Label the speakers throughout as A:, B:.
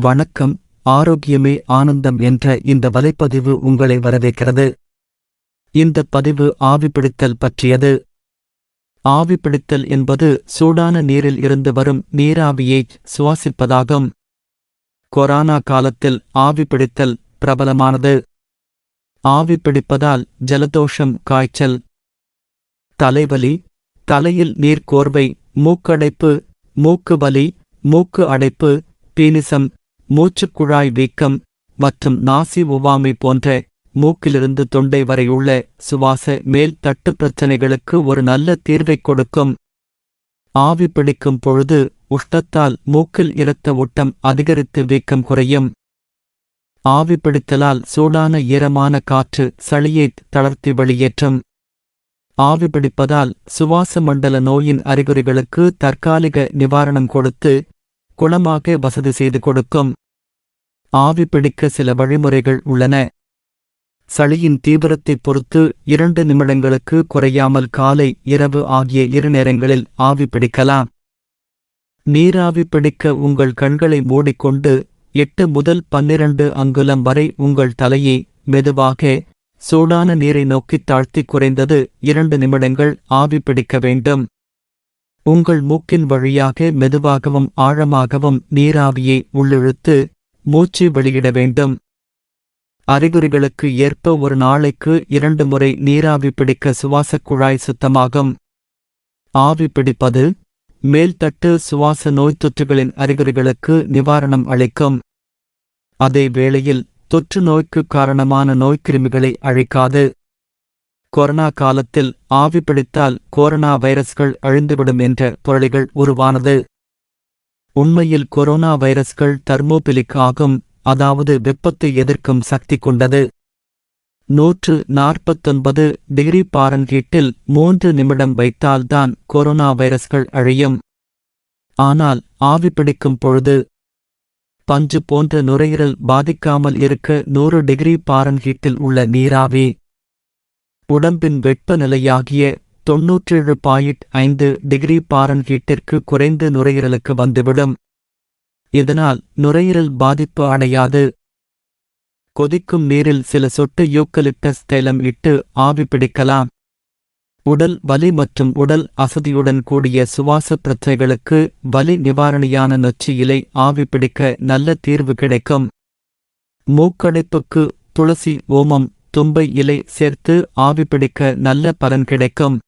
A: வணக்கம் ஆரோக்கியமே ஆனந்தம் என்ற இந்த வலைப்பதிவு உங்களை வரவேற்கிறது. இந்த பதிவு ஆவி பிடித்தல் பற்றியது. ஆவி பிடித்தல் என்பது சூடான நீரில் இருந்து வரும் நீராவியை சுவாசிப்பதாகும். கொரோனா காலத்தில் ஆவி பிடித்தல் பிரபலமானது. ஆவி பிடிப்பதால் ஜலதோஷம் காய்ச்சல். தலைவலி தலையில் நீர்க்கோர்வை மூக்கடைப்பு மூக்கு வலி மூக்கு அடைப்பு பீனிசம் மூச்சுக்குழாய் வீக்கம் மற்றும் நாசி உவாமை போன்ற மூக்கிலிருந்து தொண்டை வரையுள்ள சுவாச மேல் தட்டு பிரச்சனைகளுக்கு ஒரு நல்ல தீர்வை கொடுக்கும். ஆவி பிடிக்கும் பொழுது உஷ்ணத்தால் மூக்கில் இரத்த ஓட்டம் அதிகரித்து வீக்கம் குறையும். ஆவி பிடித்தலால் சூடான ஈரமான காற்று சளியை தளர்த்தி வெளியேற்றும். ஆவி பிடிப்பதால் சுவாச மண்டல நோயின் அறிகுறிகளுக்கு தற்காலிக நிவாரணம் கொடுத்து குணமாக வசதி செய்து கொடுக்கும். ஆவி பிடிக்க சில வழிமுறைகள் உள்ளன. சளியின் தீவிரத்தைப் பொறுத்து இரண்டு நிமிடங்களுக்கு குறையாமல் காலை இரவு ஆகிய இரு நேரங்களில் ஆவி பிடிக்கலாம். நீராவி பிடிக்க உங்கள் கண்களை மூடிக்கொண்டு எட்டு முதல் பன்னிரண்டு அங்குலம் வரை உங்கள் தலையை மெதுவாக சூடான நீரை நோக்கித் தாழ்த்தி குறைந்தது இரண்டு நிமிடங்கள் ஆவி பிடிக்க வேண்டும். உங்கள் மூக்கின் வழியாக மெதுவாகவும் ஆழமாகவும் நீராவியை உள்ளிழுத்து மூச்சு வெளியிட வேண்டும். அறிகுறிகளுக்கு ஏற்ப ஒரு நாளைக்கு இரண்டு முறை நீராவி பிடிக்க சுவாசக் குழாய் சுத்தமாகும். ஆவி பிடிப்பது மேல்தட்டு சுவாச நோய் தொற்றுகளின் அறிகுறிகளுக்கு நிவாரணம் அளிக்கும். அதே வேளையில் தொற்று நோய்க்கு காரணமான நோய்க்கிருமிகளை அழிக்காது. கொரோனா காலத்தில் ஆவி பிடித்தால் கொரோனா வைரஸ்கள் அழிந்துவிடும் என்ற புரளிகள் உருவானது. உண்மையில் கொரோனா வைரஸ்கள் தர்மோபிலிக் ஆகும் அதாவது வெப்பத்தை எதிர்க்கும் சக்தி கொண்டது. நூற்று நாற்பத்தொன்பது டிகிரி பாரன்ஹீட்டில் மூன்று நிமிடம் வைத்தால்தான் கொரோனா வைரஸ்கள் அழியும். ஆனால் ஆவி பிடிக்கும் பொழுது பஞ்சு போன்ற நுரையீரல் பாதிக்காமல் இருக்க நூறு டிகிரி பாரன்ஹீட்டில் உள்ள நீராவி உடம்பின் வெப்பநிலையாகிய தொன்னூற்றேழு பாயிண்ட் ஐந்து டிகிரி பாரன்ஹீட்டிற்கு குறைந்து நுரையீரலுக்கு வந்துவிடும். இதனால் நுரையீரல் பாதிப்பு அடையாது. கொதிக்கும் நீரில் சில சொட்டு யூக்கலிப்டஸ் தைலம் இட்டு ஆவி பிடிக்கலாம். உடல் வலி மற்றும் உடல் அசதியுடன் கூடிய சுவாச பிரச்சனைகளுக்கு வலி நிவாரணியான நொச்சி இலை ஆவி பிடிக்க நல்ல தீர்வு கிடைக்கும். மூக்கடைப்புக்கு துளசி ஓமம் தும்பை இலை சேர்த்து ஆவி பிடிக்க நல்ல பலன் கிடைக்கும்.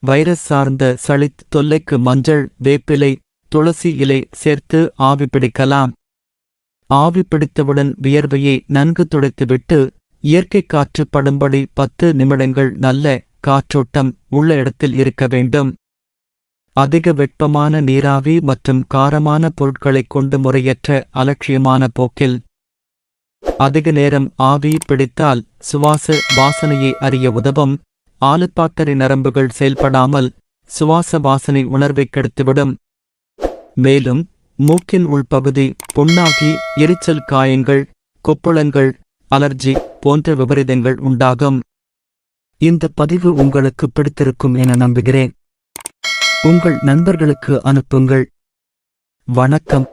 A: வைரஸ் சார்ந்த சளித் தொல்லைக்கு மஞ்சள் வேப்பிலை துளசி இலை சேர்த்து ஆவி பிடிக்கலாம். ஆவி பிடித்தவுடன் வியர்வையை நன்கு துடைத்துவிட்டு இயற்கை காற்று படும்படி பத்து நிமிடங்கள் நல்ல காற்றோட்டம் உள்ள இடத்தில் இருக்க வேண்டும். அதிக வெப்பமான நீராவி மற்றும் காரமான பொருட்களைக் கொண்டு முறையற்ற அலட்சியமான போக்கில் அதிக நேரம் ஆவி பிடித்தால் சுவாச வாசனையை அறிய உதவும். ஆலுப்பாக்கரை நரம்புகள் செயல்படாமல் சுவாச வாசனை உணர்வைக் கெடுத்துவிடும். மேலும் மூக்கின் உள்பகுதி புண்ணாகி எரிச்சல் காயங்கள் கொப்புளங்கள் அலர்ஜி போன்ற விபரீதங்கள் உண்டாகும். இந்த பதிவு உங்களுக்கு பிடித்திருக்கும் என நம்புகிறேன். உங்கள் நண்பர்களுக்கு அனுப்புங்கள். வணக்கம்.